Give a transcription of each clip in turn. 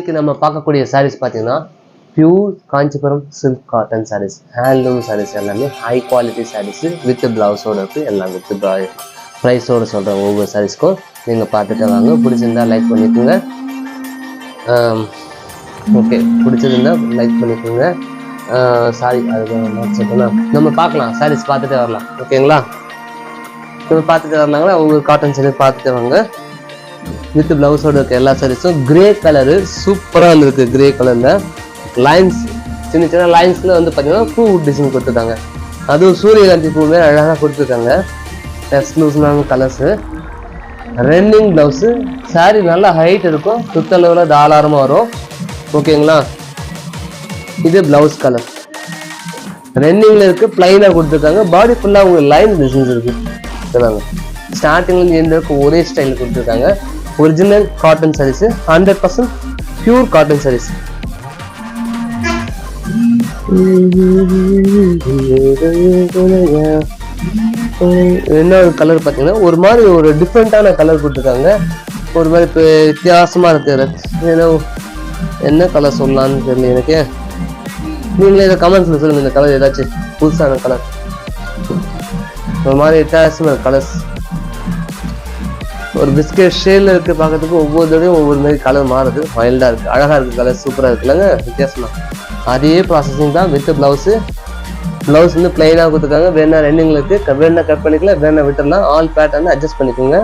இன்னைக்கு நம்ம பார்க்கக்கூடிய சாரீஸ் பார்த்தீங்கன்னா pure Kanchipuram silk cotton sarees handloom sarees எல்லாமே ஹை குவாலிட்டி சாரீஸு வித் ப்ளவுஸோட இருக்குது எல்லாம் வித் ப்ரைஸோடு சொல்கிறேன் ஒவ்வொரு சாரீஸ்க்கும் நீங்கள் பார்த்துட்டு வாங்க. பிடிச்சிருந்தா லைக் பண்ணிக்கோங்க. ஓகே பிடிச்சிருந்தா லைக் பண்ணிக்கோங்க. சாரி அது நம்ம பார்க்கலாம். சாரீஸ் பார்த்துட்டு வரலாம். ஓகேங்களா நம்ம பார்த்துட்டு வந்தாங்கன்னா ஒவ்வொரு காட்டன் சாரீஸ் பார்த்துட்டு வாங்க. வித் பிளவுஸோடு இருக்க எல்லா சாரீஸும் கிரே கலரு சூப்பராக இருந்திருக்கு கிரே கலரில் லைன்ஸ் சின்ன சின்ன லைன்ஸில் வந்து பார்த்தீங்கன்னா பூ டிசைன் கொடுத்துருக்காங்க. அதுவும் சூரியகாந்தி பூ அழகாக கொடுத்துருக்காங்க. எக்ஸ்க்ளூசிவான கலர்ஸு ரன்னிங் ப்ளவுஸு சாரீ நல்லா ஹைட் இருக்கும். சுத்தளவில் தாராளமாக வரும். ஓகேங்களா இது ப்ளவுஸ் கலர் ரன்னிங்கில் இருக்குது ப்ளைனாக கொடுத்துருக்காங்க. பாடி ஃபுல்லாக உங்களுக்கு லைன் டிசைன்ஸ் இருக்குது சொல்லுவாங்க ஸ்டார்டிங்லேருந்து எந்த அளவுக்கு ஒரே ஸ்டைல் கொடுத்துருக்காங்க. Original cotton sarees hundred percent pure cotton sarees என்ன கலர் பார்த்தீங்கன்னா ஒரு மாதிரி ஒரு டிஃப்ரெண்ட்டான கலர் கொடுத்துருக்காங்க. ஒரு மாதிரி இப்போ வித்தியாசமாக இருக்குது ஏன்னா என்ன கலர் சொல்லலாம்னு தெரியல எனக்கு. நீங்களே இதை கமெண்ட்ஸில் சொல்லுங்கள் இந்த கலர் ஏதாச்சும் புதுசான கலர் ஒரு மாதிரி வித்தியாசமாக கலர்ஸ் ஒரு பிஸ்கெட் ஷேடில் இருக்கு பார்க்கறதுக்கு ஒவ்வொரு தடவையும் ஒவ்வொரு மாதிரி கலர் மாறுது. மைல்டாக இருக்குது அழகாக இருக்குது கலர் சூப்பராக இருக்குல்லங்க வித்தியாசமாக அதே ப்ராசஸிங் தான் வித் ப்ளவுஸு ப்ளவுஸ் வந்து பிளைனாக கொடுத்துருக்காங்க. வேணா ரெண்டுங்களுக்கு இருக்குது வேணா கட் பண்ணிக்கலாம் வேணா விட்டுடலாம் ஆல் பேட்டர்ன் அட்ஜஸ்ட் பண்ணிக்கோங்க.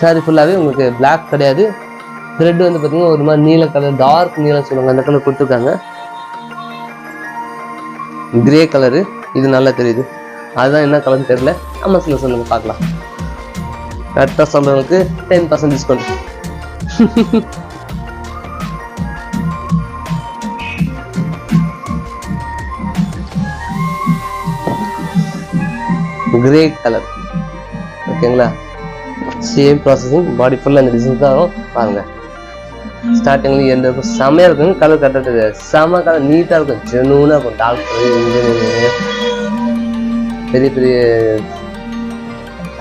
சாரி ஃபுல்லாகவே உங்களுக்கு பிளாக் கிடையாது. த்ரெட் வந்து பார்த்தீங்கன்னா ஒரு மாதிரி நீல கலர் டார்க் நீலம் சொல்லுவாங்க. அந்த கலர் கொடுத்துருக்காங்க. கிரே கலரு இது நல்லா தெரியுது. அதுதான் என்ன கலர்னு தெரியல. அமேசானில் சொல்லுங்க பார்க்கலாம். கரெக்டாக சொல்கிறவங்களுக்கு ten percent discount grey colour ஓகேங்களா சேம் ப்ராசஸிங் பாடி ஃபுல்லாக அந்த டிசைன் தான் வரும். பாருங்க. ஸ்டார்டிங்ல எந்த இருக்கும். செமையாக இருக்கும் கலர் கட்டுறது செம கலர் நீட்டாக இருக்கும். ஜெனூனாக இருக்கும். டாக்டர் இன்ஜினியர் பெரிய பெரிய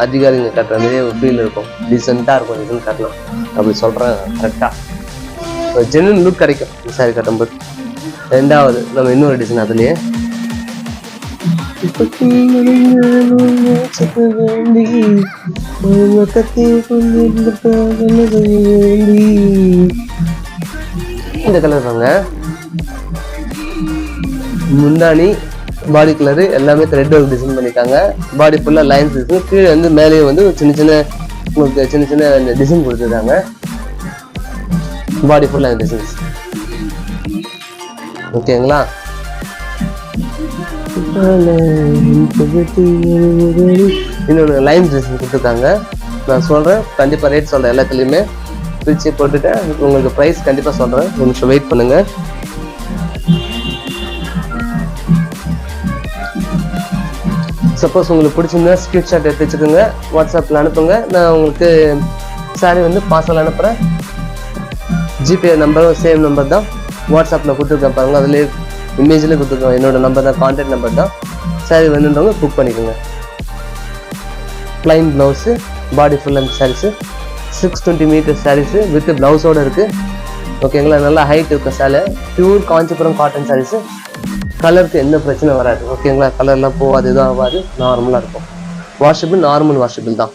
அதிகாரிங்க கட்டுற மாதிரியே ஒரு ஃபீல் இருக்கும். டீசெண்டாக இருக்கும் இதுன்னு கட்டலாம். அப்படி சொல்கிறேன் கரெக்டாக ஜென்வன் லுக் கிடைக்கும் சாரி கட்டும்போது. ரெண்டாவது நம்ம இன்னொரு டிசைன் அதுலேயே. இந்த கலர் வாங்க முந்தானி பாடி கலரு எல்லாமே த்ரெட் ஒர்க் டிசைன் பண்ணிட்டாங்க பாடி ஃபுல்லாக லைன்ஸ் இருக்குது கீழே வந்து மேலேயே வந்து சின்ன சின்ன உங்களுக்கு சின்ன சின்ன டிசைன் கொடுத்துருக்காங்க. பாடி ஃபுல்லாக டிசைன்ஸ் ஓகேங்களா இன்னொன்று லைன் டிசைன் கொடுத்துருக்காங்க. நான் சொல்கிறேன் கண்டிப்பாக ரேட் சொல்கிறேன் எல்லாத்துலேயுமே. பிரித்து போட்டுட்டு உங்களுக்கு ப்ரைஸ் கண்டிப்பாக சொல்கிறேன் ஒரு நிமிஷம் வெயிட் பண்ணுங்கள் சப்போஸ் உங்களுக்கு பிடிச்சிருந்தா ஸ்க்ரீன்ஷாட் எடுத்து வச்சுக்கோங்க. வாட்ஸ்அப்பில் அனுப்புங்க. நான் உங்களுக்கு சாரி வந்து பார்சல் அனுப்புகிறேன் ஜிபே நம்பரும் சேம் நம்பர் தான். வாட்ஸ்அப்பில் கொடுத்துருக்கேன் பாருங்க. அதிலே இமேஜில் கொடுத்துருக்கேன். என்னோட நம்பர் தான் கான்டாக்ட் நம்பர் தான். சாரி வந்துருந்தவங்க புக் பண்ணிக்கோங்க. Plain blouse body full and sarees six twenty metre sarees with ப்ளவுஸோடு இருக்குது ஓகேங்களா நல்லா ஹைட் இருக்கும் சேலை பியூர் காஞ்சிபுரம் காட்டன் சாரீஸு கலருக்கு எந்த பிரச்சனை வராது ஓகேங்களா கலர்லாம் போகாது எதுவும் ஆகாது நார்மலாக இருக்கும். வாஷபிள் நார்மல் வாஷபிள் தான்.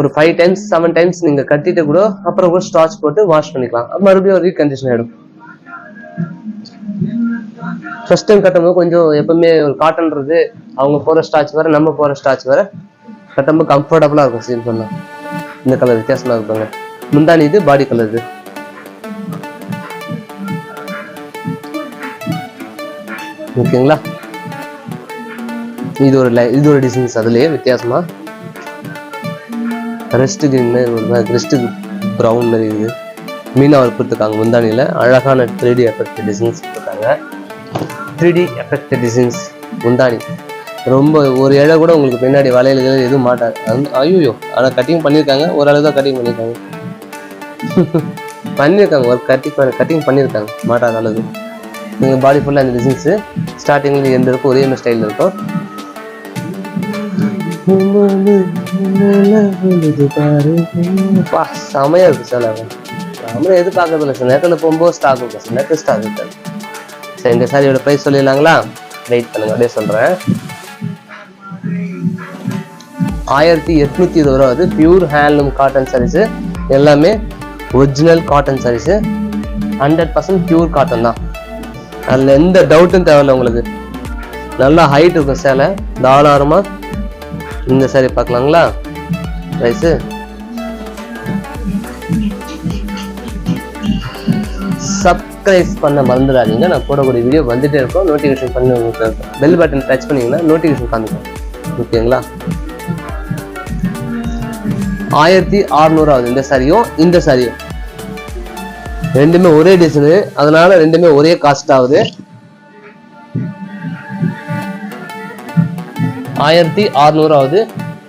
ஒரு ஃபைவ் டைம்ஸ் செவன் டைம்ஸ் நீங்கள் கட்டிட்டு கூட அப்புறம் கூட ஸ்டார்ச் போட்டு வாஷ் பண்ணிக்கலாம். மறுபடியும் ரீகண்டிஷன் ஆகிடும் ஃபர்ஸ்ட் டைம் கட்டும்போது கொஞ்சம் எப்பவுமே ஒரு காட்டன்றது அவங்க போகிற ஸ்டாச் வேற நம்ம போகிற ஸ்டாச் வேற கட்டும்போது கம்ஃபர்டபுளாக இருக்கும் சீன் பண்ணலாம் இந்த கலர் வித்தியாசமாக இருப்பாங்க முந்தானி இது பாடி கலர் இது. ஓகேங்களா? இது ஒரு இது ஒரு டிசைன்ஸ் அதுலேயே வித்தியாசமா? Rest green rest rest brown மாதிரி இருக்குது மீனா ஒர்க் கொடுத்துருக்காங்க முந்தானியில். அழகான த்ரீ டி எஃபெக்ட் டிசைன்ஸ் கொடுத்துருக்காங்க. த்ரீ டி எஃபெக்ட் டிசைன்ஸ் முந்தானி. ரொம்ப ஒரு இழை கூட உங்களுக்கு பின்னாடி வளையல் எதுவும் மாட்டாது. அது ஐயோ ஆனால் கட்டிங் பண்ணியிருக்காங்க ஓரளவு தான் கட்டிங் பண்ணியிருக்காங்க பண்ணியிருக்காங்க ஒரு கட்டிங் கட்டிங் பண்ணியிருக்காங்க மாட்டாத அளவு நீங்கள் பாடி ஃபுல்லாக இந்த டிசைன்ஸு ஸ்டார்டிங்கில் எந்த இருக்கும் ஒரே மாதிரி ஸ்டைலில் இருக்கும். பா செமையாக இருக்கு சார் நம்மளும் எதிர்பார்க்கறது இல்லை சார் நேரத்தில் போகும்போது ஸ்டாக் இருக்கும் சார் நேரத்தில் ஸ்டாக் இருக்காது சரி இந்த சாரியோட ப்ரைஸ் சொல்லிடலாங்களா? வெயிட் பண்ணுங்க அப்படியே சொல்கிறேன் ஆயிரத்தி எட்நூத்தி இருபது ரூபா அது பியூர் ஹேண்ட்லூம் காட்டன் சாரீஸு எல்லாமே original cotton sarees hundred percent pure cotton தான். அதில் எந்த டவுட்டும் தேவையில்ல உங்களுக்கு. நல்லா ஹைட் இருக்கும் சேலை. தாராளமாக இந்த சேரீ பார்க்கலாங்களா? ரைஸு சப்ஸ்கிரைப் பண்ண மறந்துடாதீங்க. நான் போடக்கூடிய வீடியோ வந்துட்டே இருக்கும். நோட்டிஃபிகேஷன் பண்ணி உங்களுக்கு பெல் பட்டன் டச் பண்ணீங்கன்னா நோட்டிஃபிகேஷன் காமிக்கும். ஓகேங்களா ஆயிரத்தி அறுநூறு ஆகுது இந்த சாரியும் இந்த சாரியும். ரெண்டுமே ஒரே டிசைனு அதனால ரெண்டுமே ஒரே காஸ்ட் ஆகுது. ஆயிரத்தி அறுநூறு ஆகுது.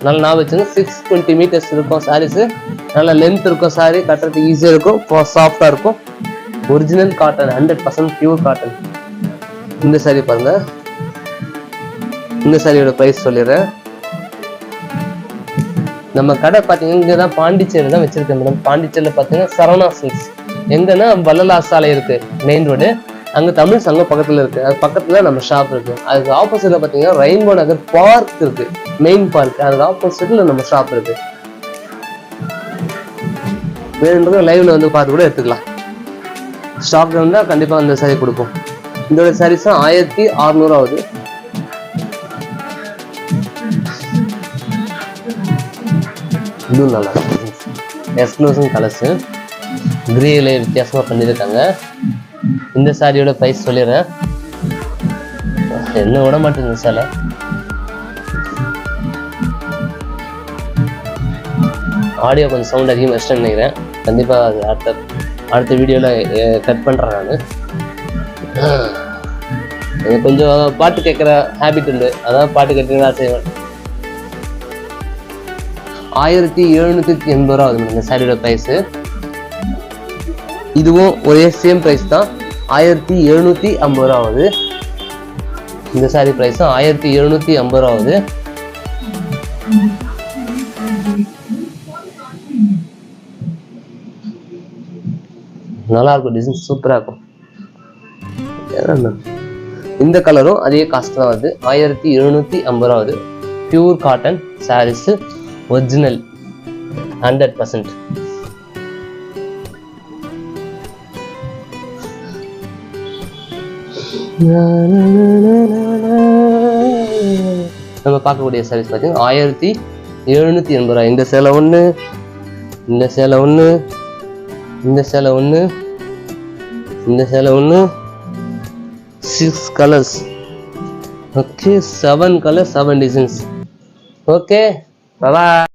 நல்ல ஞாபகம் வச்சுங்க சிக்ஸ் டுவெண்ட்டி மீட்டர்ஸ் இருக்கும் சாரீஸ் நல்ல லென்த் இருக்கும் சாரி கட்டுறதுக்கு ஈஸியாக இருக்கும் சாஃப்டாக இருக்கும். Original cotton hundred percent pure cotton இந்த சாரி பாருங்க. இந்த சாரியோட ப்ரைஸ் சொல்லிடுறேன். நம்ம கடை பார்த்தீங்கன்னா இங்கே தான் பாண்டிச்சேரி தான் வச்சிருக்கேன் மேடம் பாண்டிச்சேரியில் பார்த்தீங்கன்னா சரவணா சில்க்ஸ் எங்கன்னா வல்லலா சாலை இருக்கு மெயின் ரோடு அங்கே தமிழ் சங்கம் பக்கத்தில் இருக்கு. அது பக்கத்தில் நம்ம ஷாப் இருக்கு. அதுக்கு ஆப்போசிட்ல பார்த்தீங்கன்னா ரெயின்போ நகர் பார்க் இருக்கு. மெயின் பார்க் அதுக்கு ஆப்போசிட்ல நம்ம ஷாப் இருக்கு. வேணுன்றது லைவ்ல வந்து பார்த்து கூட எடுத்துக்கலாம். ஸ்டாக் இருந்தால் கண்டிப்பாக அந்த சாரி கொடுப்போம். இதோட சாரீஸ் ஆயிரத்தி அறுநூறு ஆகுது இதுவும் நல்லா எக்ஸ்க்ளூசிவ் கலர்ஸு கிரேல வித்தியாசமாக பண்ணியிருக்காங்க. இந்த சாரியோட ப்ரைஸ் சொல்லிடுறேன். என்ன விட மாட்டேங்குது சேலை ஆடியோ கொஞ்சம் சவுண்ட் அதிகமாக வச்சுட்டேன்னு நினைக்கிறேன். கண்டிப்பாக அது அடுத்த அடுத்த வீடியோவில் கட் பண்ணுறேன் நான். எனக்கு கொஞ்சம் பாட்டு கேட்குற ஹேபிட் உண்டு. அதான் பாட்டு கேட்டீங்கன்னா செய்வேன். ஆயிரத்தி எழுநூற்றி எண்பது ரூபா ஆகுது இந்த சாரியோட ப்ரைஸு இதுவும் ஒரே சேம் ப்ரைஸ் தான். ஆயிரத்தி எழுநூத்தி ஐம்பது ரூபா ஆகுது இந்த சாரி தான் ஆயிரத்தி எழுநூத்தி ஐம்பது ரூபா ஆகுது நல்லா இருக்கும் டிசைன் சூப்பரா இருக்கும் இந்த கலரும் அதே காஸ்ட் தான் வருது. ஆயிரத்தி எழுநூத்தி ஐம்பது ரூபா வருது pure cotton sarees original hundred percent நம்ம பார்க்கக்கூடிய சர்வீஸ் பார்த்தீங்கன்னா ஆயிரத்தி எழுநூற்றி எண்பது ரூபாய். இந்த சேலை ஒன்று இந்த சேலை ஒன்று இந்த சேலை ஒன்று இந்த சேலை ஒன்று six colours okay seven colour seven designs okay bye